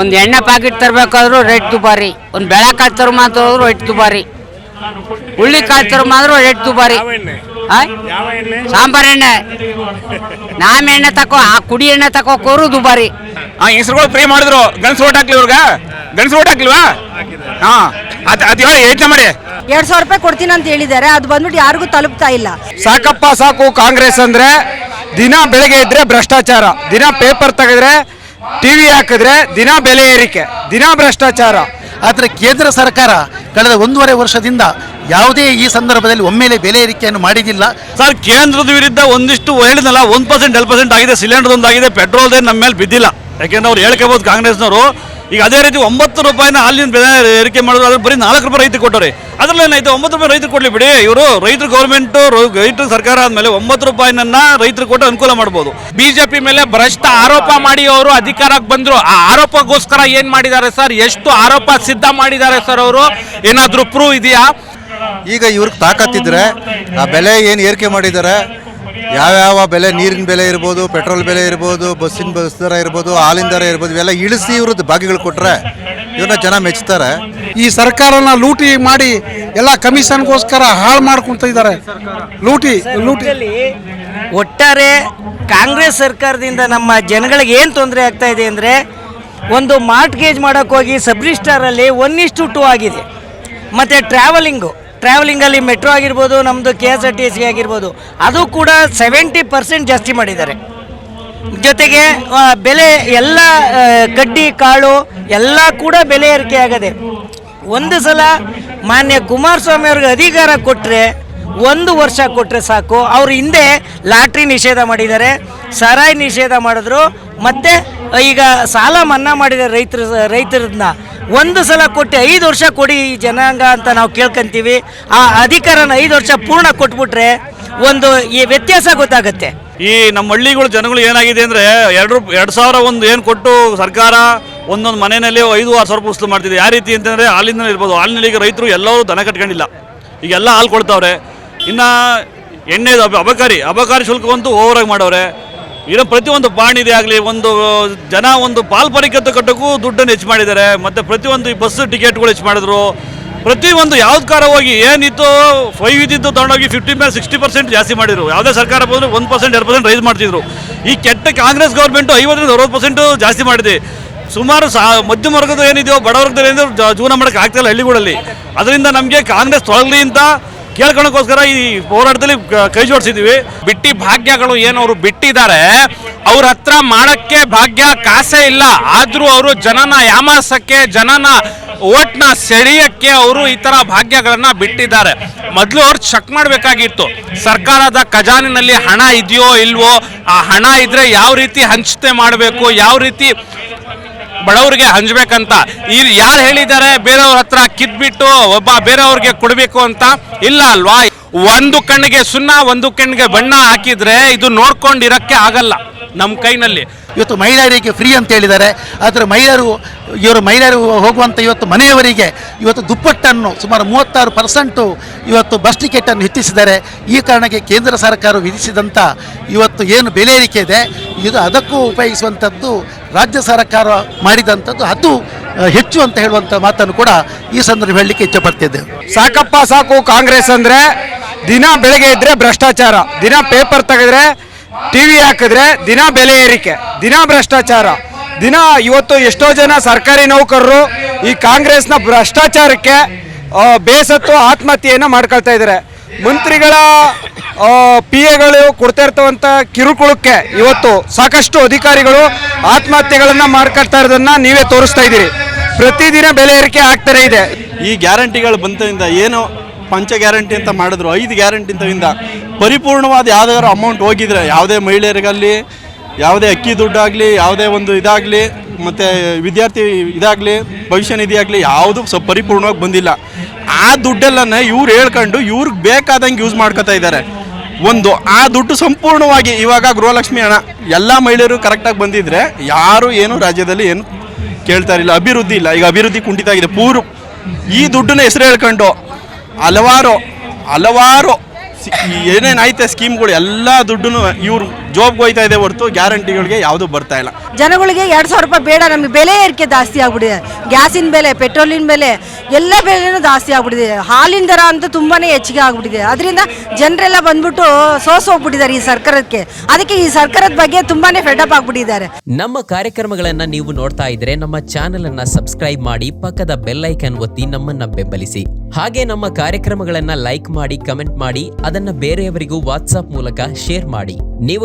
ಒಂದು ಎಣ್ಣೆ packet ತರಬೇಕಾದ್ರೂ rate ದುಬಾರಿ ಒಂದು ಬೆಳೆಕಾಳು ತರ ಮಾತ್ರ ರೇಟ್ ದುಬಾರಿ ಹುಳ್ಳಿ ಕಾಳು ತರ ಮಾತ್ರ ರೇಟ್ ದುಬಾರಿ ಸಾಂಬಾರ್ ಎಣ್ಣೆ. ನಾಮ ಎಣ್ಣೆ ತಕೋ ಆ ಕುಡಿ ಎಣ್ಣೆ ತಕೋಕೋರು ದುಬಾರಿ ಆ ಹೆಸರುಗಳು ಪ್ರೇ ಮಾಡಿದ್ರು. ಗನ್ಸ್ ಓಟ್ ಹಾಕ್ಲಿ ಇವ್ರಿಗೆ? ಗನ್ಸ್ ಓಟ್ ಹಾಕ್ಲಿವಾ ಹಾ ಅದ್ ಅದ್ ಹೇಳಿ ಯೋಚನೆ ಮಾಡಿ ಎರಡ್ ಸಾವಿರ ರೂಪಾಯಿ ಕೊಡ್ತೀನಿ ಅಂತ ಹೇಳಿದ್ದಾರೆ. ಅದು ಬಂದ್ಬಿಟ್ಟು ಯಾರಿಗೂ ತಲುಪ್ತಾ ಇಲ್ಲ. ಸಾಕಪ್ಪ ಸಾಕು ಕಾಂಗ್ರೆಸ್ ಅಂದ್ರೆ ದಿನ ಬೆಳಗ್ಗೆ ಇದ್ರೆ ಭ್ರಷ್ಟಾಚಾರ. ದಿನ ಪೇಪರ್ ತೆಗೆದ್ರೆ ಟಿವಿ ಹಾಕಿದ್ರೆ ದಿನ ಬೆಲೆ ಏರಿಕೆ ದಿನ ಭ್ರಷ್ಟಾಚಾರ. ಆದರೆ ಕೇಂದ್ರ ಸರ್ಕಾರ ಕಳೆದ ಒಂದೂವರೆ ವರ್ಷದಿಂದ ಯಾವುದೇ ಈ ಸಂದರ್ಭದಲ್ಲಿ ಒಮ್ಮೆಲೆ ಬೆಲೆ ಏರಿಕೆಯನ್ನು ಮಾಡಿದಿಲ್ಲ. ಸರ್ ಕೇಂದ್ರದ ವಿರುದ್ಧ ಒಂದಿಷ್ಟು ಹೇಳಿದ್ನಲ್ಲ ಒಂದು ಪರ್ಸೆಂಟ್ ಎರಡು ಪರ್ಸೆಂಟ್ ಆಗಿದೆ ಸಿಲಿಂಡರ್ ಒಂದಾಗಿದೆ ಪೆಟ್ರೋಲ್ದೇ ನಮ್ಮ ಮೇಲೆ ಬಿದ್ದಿಲ್ಲ. ಯಾಕೆಂದ್ರೆ ಅವ್ರು ಹೇಳ್ಕೋಬೋದು ಕಾಂಗ್ರೆಸ್ನವರು ಈಗ ಅದೇ ರೀತಿ ಒಂಬತ್ತು ರೂಪಾಯಿನ ಹಾಲಿನ ಬೆಲೆ ಏರಿಕೆ ಮಾಡಿದ್ರು ಅದ್ರ ಬರೀ ನಾಲ್ಕು ರೂಪಾಯಿ ರೈತರು ಕೊಟ್ಟವ್ರಿ. ಅದ್ರಲ್ಲಿ ಏನಾಯ್ತು? ಒಂಬತ್ತು ರೂಪಾಯಿ ರೈತರು ಕೊಡ್ಲಿ ಬಿಡಿ. ಇವರು ರೈತರು ಗೌರ್ಮೆಂಟ್ ರೈತರು ಸರ್ಕಾರ ಆದ್ಮೇಲೆ ಒಂಬತ್ತು ರೂಪಾಯಿನನ್ನ ರೈತರು ಕೊಟ್ಟು ಅನುಕೂಲ ಮಾಡ್ಬೋದು. ಬಿಜೆಪಿ ಮೇಲೆ ಭ್ರಷ್ಟ ಆರೋಪ ಮಾಡಿ ಅವರು ಅಧಿಕಾರಕ್ಕೆ ಬಂದ್ರು. ಆ ಆರೋಪಗೋಸ್ಕರ ಏನ್ ಮಾಡಿದ್ದಾರೆ ಸರ್? ಎಷ್ಟು ಆರೋಪ ಸಿದ್ಧ ಮಾಡಿದ್ದಾರೆ ಸರ್ ಅವರು? ಏನಾದರೂ ಪ್ರೂವ್ ಇದೆಯಾ? ಈಗ ಇವ್ರಿಗೆ ತಾಕತ್ತಿದ್ರೆ ಆ ಬೆಲೆ ಏನು ಏರಿಕೆ ಮಾಡಿದ್ದಾರೆ ಯಾವ್ಯಾವ ಬೆಲೆ ನೀರಿನ ಬೆಲೆ ಇರ್ಬೋದು ಪೆಟ್ರೋಲ್ ಬೆಲೆ ಇರ್ಬೋದು ಬಸ್ಸಿನ ಬಸ್ ದರ ಇರ್ಬೋದು ಹಾಲಿನ ದರ ಇರ್ಬೋದು ಇವೆಲ್ಲ ಇಳಿಸಿ ಇವ್ರದ್ದು ಭಾಗಿಗಳು ಕೊಟ್ಟರೆ ಇವ್ರನ್ನ ಜನ ಮೆಚ್ತಾರೆ. ಈ ಸರ್ಕಾರನ ಲೂಟಿ ಮಾಡಿ ಎಲ್ಲ ಕಮಿಷನ್ಗೋಸ್ಕರ ಹಾಳು ಮಾಡ್ಕೊಂತ ಇದ್ದಾರೆ. ಲೂಟಿ ಲೂಟಿ. ಒಟ್ಟಾರೆ ಕಾಂಗ್ರೆಸ್ ಸರ್ಕಾರದಿಂದ ನಮ್ಮ ಜನಗಳಿಗೆ ಏನು ತೊಂದರೆ ಆಗ್ತಾ ಇದೆ ಅಂದರೆ ಒಂದು ಮಾರ್ಟ್ಗೇಜ್ ಮಾಡೋಕ್ಕೋಗಿ ಮಾಡೋಕ್ಕೆ ಹೋಗಿ ಸಬ್ರಿಸ್ಟಾರಲ್ಲಿ ಒನ್ ಇಷ್ಟು ಟು ಆಗಿದೆ. ಮತ್ತು ಟ್ರಾವೆಲಿಂಗು ಟ್ರಾವೆಲಿಂಗಲ್ಲಿ ಮೆಟ್ರೋ ಆಗಿರ್ಬೋದು ನಮ್ಮದು K S R T C ಆಗಿರ್ಬೋದು, ಅದು ಕೂಡ ಸೆವೆಂಟಿ ಪರ್ಸೆಂಟ್ ಜಾಸ್ತಿ ಮಾಡಿದ್ದಾರೆ. ಜೊತೆಗೆ ಬೆಲೆ ಎಲ್ಲ ಕಡ್ಡಿ ಕಾಳು, ಎಲ್ಲ ಕೂಡ ಬೆಲೆ ಏರಿಕೆ ಆಗದೆ. ಒಂದು ಸಲ ಮಾನ್ಯ ಕುಮಾರಸ್ವಾಮಿ ಅವ್ರಿಗೆ ಅಧಿಕಾರ ಕೊಟ್ಟರೆ ಒಂದು ವರ್ಷ ಕೊಟ್ಟರೆ ಸಾಕು. ಅವರು ಹಿಂದೆ ಲಾಟ್ರಿ ನಿಷೇಧ ಮಾಡಿದ್ದಾರೆ, ಸರಾಯಿ ನಿಷೇಧ ಮಾಡಿದ್ರು, ಮತ್ತು ಈಗ ಸಾಲ ಮನ್ನಾ ಮಾಡಿದ ರೈತರ ರೈತರನ್ನ ಒಂದು ಸಲ ಕೊಟ್ಟು ಐದು ವರ್ಷ ಕೊಡಿ ಜನಾಂಗ ಅಂತ ನಾವು ಕೇಳ್ಕೊಂತೀವಿ. ಆ ಅಧಿಕಾರನ ಐದು ವರ್ಷ ಪೂರ್ಣ ಕೊಟ್ಬಿಟ್ರೆ ಒಂದು ಈ ವ್ಯತ್ಯಾಸ ಗೊತ್ತಾಗುತ್ತೆ. ಈ ನಮ್ಮ ಹಳ್ಳಿಗಳು ಜನಗಳು ಏನಾಗಿದೆ ಅಂದ್ರೆ ಎರಡು ಎರಡು ಸಾವಿರ ಒಂದು ಏನು ಕೊಟ್ಟು ಸರ್ಕಾರ ಒಂದೊಂದು ಮನೆಯಲ್ಲಿ ಐದು, ಆರು ಸಾವಿರ ವಸೂಲು ಮಾಡ್ತಿದೆ. ಯಾವ ರೀತಿ ಅಂತಂದ್ರೆ ಹಾಲಿನ ಇರ್ಬೋದು. ಹಾಲಿನಲ್ಲಿ ರೈತರು ಎಲ್ಲರೂ ದನ ಕಟ್ಕೊಂಡಿಲ್ಲ. ಈಗೆಲ್ಲ ಹಾಲು ಕೊಡ್ತಾವ್ರೆ. ಇನ್ನ ಎಣ್ಣೆದು ಅಬ- ಅಬಕಾರಿ ಅಬಕಾರಿ ಶುಲ್ಕವಂತೂ ಓವರಾಗಿ ಮಾಡವ್ರೆ. ಇರೋ ಪ್ರತಿಯೊಂದು ಬಾಣಿದೆ ಆಗಲಿ, ಒಂದು ಜನ ಒಂದು ಪಾಲ್ಪರಿಕತೆ ಕಟ್ಟೋಕ್ಕೂ ದುಡ್ಡನ್ನು ಹೆಚ್ಚು ಮಾಡಿದ್ದಾರೆ. ಮತ್ತು ಪ್ರತಿಯೊಂದು ಈ ಬಸ್ ಟಿಕೆಟ್ಗಳು ಹೆಚ್ಚು ಮಾಡಿದ್ರು. ಪ್ರತಿಯೊಂದು ಯಾವ್ದು ಕಾರ ಹೋಗಿ ಏನಿತ್ತು ಫೈವ್ ಇದ್ದಿದ್ದು ತೊಗೊಂಡೋಗಿ ಫಿಫ್ಟಿ ಮೇಲೆ ಸಿಕ್ಸ್ಟಿ ಪರ್ಸೆಂಟ್ ಜಾಸ್ತಿ ಮಾಡಿದ್ರು. ಯಾವುದೇ ಸರ್ಕಾರ ಬಂದರೂ ಒಂದು ಪರ್ಸೆಂಟ್ ಎರಡು ಪರ್ಸೆಂಟ್ ರೈಸ್ ಮಾಡ್ತಿದ್ರು. ಈ ಕೆಟ್ಟ ಕಾಂಗ್ರೆಸ್ ಗೌರ್ಮೆಂಟು ಐವತ್ತರಿಂದ ಅರವತ್ತು ಪರ್ಸೆಂಟು ಜಾಸ್ತಿ ಮಾಡಿದೆ. ಸುಮಾರು ಸಾ ಮಧ್ಯಮ ವರ್ಗದ ಏನಿದೆಯೋ ಬಡವರ್ಗದ ಏನಿದೆ ಜ- ಜೀವನ ಮಾಡೋಕ್ಕೆ ಆಗ್ತಿಲ್ಲ ಹಳ್ಳಿಗಳಲ್ಲಿ. ಅದರಿಂದ ನಮಗೆ ಕಾಂಗ್ರೆಸ್ ತೊಳಗಲಿ ಅಂತ ಕೇಳ್ಕೊಳಕ್ಕೋಸ್ಕರ ಈ ಹೋರಾಟದಲ್ಲಿ ಕೈ ಜೋಡಿಸಿದ್ದೀವಿ ಬಿಟ್ಟಿ ಭಾಗ್ಯಗಳು ಏನು ಅವರು ಬಿಟ್ಟಿದ್ದಾರೆ, ಅವ್ರ ಹತ್ರ ಮಾಡಕ್ಕೆ ಭಾಗ್ಯ ಕಾಸೇ ಇಲ್ಲ. ಆದ್ರೂ ಅವರು ಜನನ ಯಾಮಾಸಕ್ಕೆ, ಜನನ ಓಟ್ನ ಸೆಳೆಯಕ್ಕೆ ಅವರು ಈ ಥರ ಭಾಗ್ಯಗಳನ್ನ ಬಿಟ್ಟಿದ್ದಾರೆ. ಮೊದಲು ಅವ್ರು ಚೆಕ್ ಮಾಡಬೇಕಾಗಿತ್ತು. ಸರ್ಕಾರದ ಖಜಾನಿನಲ್ಲಿ ಹಣ ಇದೆಯೋ ಇಲ್ವೋ, ಆ ಹಣ ಇದ್ರೆ ಯಾವ ರೀತಿ ಹಂಚತೆ ಮಾಡಬೇಕು, ಯಾವ ರೀತಿ ಬಡವರಿಗೆ ಹಂಚ್ಬೇಕಂತ. ಈ ಯಾರು ಹೇಳಿದ್ದಾರೆ, ಬೇರೆಯವ್ರ ಹತ್ರ ಕಿದ್ಬಿಟ್ಟು ಒಬ್ಬ ಬೇರೆಯವ್ರಿಗೆ ಕೊಡಬೇಕು ಅಂತ? ಇಲ್ಲ ಅಲ್ವಾ? ಒಂದು ಕಣ್ಣಿಗೆ ಸುಣ್ಣ, ಒಂದು ಕಣ್ಣಿಗೆ ಬಣ್ಣ ಹಾಕಿದ್ರೆ ಇದು ನೋಡ್ಕೊಂಡಿರಕ್ಕೆ ಆಗಲ್ಲ. ನಮ್ಮ ಕೈನಲ್ಲಿ. ಇವತ್ತು ಮಹಿಳೆಯರಿಗೆ ಫ್ರೀ ಅಂತ ಹೇಳಿದ್ದಾರೆ. ಆದರೆ ಮಹಿಳೆಯರು, ಇವರು ಮಹಿಳೆಯರು ಹೋಗುವಂಥ ಇವತ್ತು ಮನೆಯವರಿಗೆ ಇವತ್ತು ದುಪ್ಪಟ್ಟನ್ನು ಸುಮಾರು ಮೂವತ್ತಾರು ಪರ್ಸೆಂಟು ಇವತ್ತು ಬಸ್ ಟಿಕೆಟನ್ನು ಹೆಚ್ಚಿಸಿದ್ದಾರೆ. ಈ ಕಾರಣಕ್ಕೆ ಕೇಂದ್ರ ಸರ್ಕಾರ ವಿಧಿಸಿದಂಥ ಇವತ್ತು ಏನು ಬೆಲೆ ಏರಿಕೆ ಇದೆ, ಇದು ಅದಕ್ಕೂ ಉಪಯೋಗಿಸುವಂಥದ್ದು ರಾಜ್ಯ ಸರ್ಕಾರ ಮಾಡಿದಂಥದ್ದು ಅದು ಹೆಚ್ಚು ಅಂತ ಹೇಳುವಂಥ ಮಾತನ್ನು ಕೂಡ ಈ ಸಂದರ್ಭ ಹೇಳಲಿಕ್ಕೆ ಇಚ್ಛಪಡ್ತಿದ್ದೇವೆ. ಸಾಕಪ್ಪ ಸಾಕು ಕಾಂಗ್ರೆಸ್ ಅಂದರೆ ದಿನ ಬೆಳಗ್ಗೆ ಇದ್ರೆ ಭ್ರಷ್ಟಾಚಾರ, ದಿನ ಪೇಪರ್ ತೆಗೆದ್ರೆ ಟಿವಿ ಹಾಕಿದ್ರೆ ದಿನ ಬೆಲೆ ಏರಿಕೆ, ದಿನ ಭ್ರಷ್ಟಾಚಾರ. ದಿನ ಇವತ್ತು ಎಷ್ಟೋ ಜನ ಸರ್ಕಾರಿ ನೌಕರರು ಈ ಕಾಂಗ್ರೆಸ್ನ ಭ್ರಷ್ಟಾಚಾರಕ್ಕೆ ಬೇಸತ್ತು ಆತ್ಮಹತ್ಯೆಯನ್ನು ಮಾಡ್ಕೊಳ್ತಾ ಇದ್ದಾರೆ. ಮಂತ್ರಿಗಳ ಪಿ ಎಗಳು ಕೊಡ್ತಾ ಇರ್ತವಂಥ ಕಿರುಕುಳಕ್ಕೆ ಇವತ್ತು ಸಾಕಷ್ಟು ಅಧಿಕಾರಿಗಳು ಆತ್ಮಹತ್ಯೆಗಳನ್ನು ಮಾಡ್ಕೊಳ್ತಾ ಇರೋದನ್ನ ನೀವೇ ತೋರಿಸ್ತಾ ಇದ್ದೀರಿ. ಪ್ರತಿದಿನ ಬೆಲೆ ಏರಿಕೆ ಆಗ್ತಾರೆ ಇದೆ. ಈ ಗ್ಯಾರಂಟಿಗಳು ಬಂತದಿಂದ ಏನು ಪಂಚ ಗ್ಯಾರಂಟಿ ಅಂತ ಮಾಡಿದ್ರು. ಐದು ಗ್ಯಾರಂಟಿ ಅಂತವಿಂದ ಪರಿಪೂರ್ಣವಾದ ಯಾವ್ದಾದ್ರು ಅಮೌಂಟ್ ಹೋಗಿದ್ರೆ, ಯಾವುದೇ ಮಹಿಳೆಯರಿಗಾಗಲಿ, ಯಾವುದೇ ಅಕ್ಕಿ ದುಡ್ಡಾಗಲಿ, ಯಾವುದೇ ಒಂದು ಇದಾಗಲಿ, ಮತ್ತು ವಿದ್ಯಾರ್ಥಿ ಇದಾಗಲಿ, ಭವಿಷ್ಯ ನಿಧಿ ಆಗಲಿ, ಯಾವುದು ಸ ಪರಿಪೂರ್ಣವಾಗಿ ಬಂದಿಲ್ಲ. ಆ ದುಡ್ಡೆಲ್ಲನೇ ಇವ್ರು ಹೇಳ್ಕೊಂಡು ಇವ್ರಿಗೆ ಬೇಕಾದಂಗೆ ಯೂಸ್ ಮಾಡ್ಕೋತಾ ಇದ್ದಾರೆ. ಒಂದು, ಆ ದುಡ್ಡು ಸಂಪೂರ್ಣವಾಗಿ ಇವಾಗ ಗೃಹಲಕ್ಷ್ಮಿ ಹಣ, ಎಲ್ಲ ಮಹಿಳೆಯರು ಕರೆಕ್ಟಾಗಿ ಬಂದಿದ್ರೆ ಯಾರು ಏನು ರಾಜ್ಯದಲ್ಲಿ ಏನು ಕೇಳ್ತಾ ಇರಲಿಲ್ಲ. ಅಭಿವೃದ್ಧಿ ಇಲ್ಲ. ಈಗ ಅಭಿವೃದ್ಧಿ ಕುಂಠಿತ ಆಗಿದೆ. ಪೂರು ಈ ದುಡ್ಡನ್ನ ಹೆಸರು ಹೇಳ್ಕೊಂಡು ಹಲವಾರು ಹಲವಾರು ಏನೇನು ಐತೆ ಸ್ಕೀಮ್ಗಳು ಎಲ್ಲ ದುಡ್ಡು ಇವ್ರು ಜೋಬ್ಗೆ ಹೋಯ್ತಾ ಇದೆ ಹೊರತು ಗ್ಯಾರಂಟಿಗಳಿಗೆ ಯಾವುದು ಬರ್ತಾ ಇಲ್ಲ. ಜನಗಳಿಗೆ ಎರಡು ಸಾವಿರ ರೂಪಾಯಿ ಬೇಡ ನಮಗೆ ಬೆಲೆ ಏರಿಕೆ ಜಾಸ್ತಿ ಆಗ್ಬಿಟ್ಟಿದೆ. ಗ್ಯಾಸಿನ ಬೆಲೆ ಪೆಟ್ರೋಲಿನ ಬೆಲೆ ಎಲ್ಲ ಬೆಲೆನೂ ಜಾಸ್ತಿ ಆಗ್ಬಿಟ್ಟಿದೆ. ಹಾಲಿನ ದರ ಅಂತೂ ತುಂಬಾನೇ ಹೆಚ್ಚಿಗೆ ಆಗ್ಬಿಟ್ಟಿದೆ. ಅದರಿಂದ ಜನರೆಲ್ಲ ಬಂದ್ಬಿಟ್ಟು ಸೋಸ್ ಹೋಗ್ಬಿಟ್ಟಿದ್ದಾರೆ ಈ ಸರ್ಕಾರಕ್ಕೆ. ಅದಕ್ಕೆ ಈ ಸರ್ಕಾರದ ಬಗ್ಗೆ ತುಂಬಾನೇ ಫೆಡಪ್ ಆಗ್ಬಿಟ್ಟಿದ್ದಾರೆ. ನಮ್ಮ ಕಾರ್ಯಕ್ರಮಗಳನ್ನ ನೀವು ನೋಡ್ತಾ ಇದ್ರೆ ನಮ್ಮ ಚಾನೆಲ್ ಅನ್ನ ಸಬ್ಸ್ಕ್ರೈಬ್ ಮಾಡಿ ಪಕ್ಕದ ಬೆಲ್ ಐಕನ್ ಒತ್ತಿ ನಮ್ಮನ್ನ ಬೆಂಬಲಿಸಿ. ಹಾಗೆ ನಮ್ಮ ಕಾರ್ಯಕ್ರಮಗಳನ್ನ ಲೈಕ್ ಮಾಡಿ ಕಮೆಂಟ್ ಮಾಡಿ ಅದನ್ನ ಬೇರೆಯವರಿಗೂ ವಾಟ್ಸ್ಆಪ್ ಮೂಲಕ ಶೇರ್ ಮಾಡಿ. ನೀವು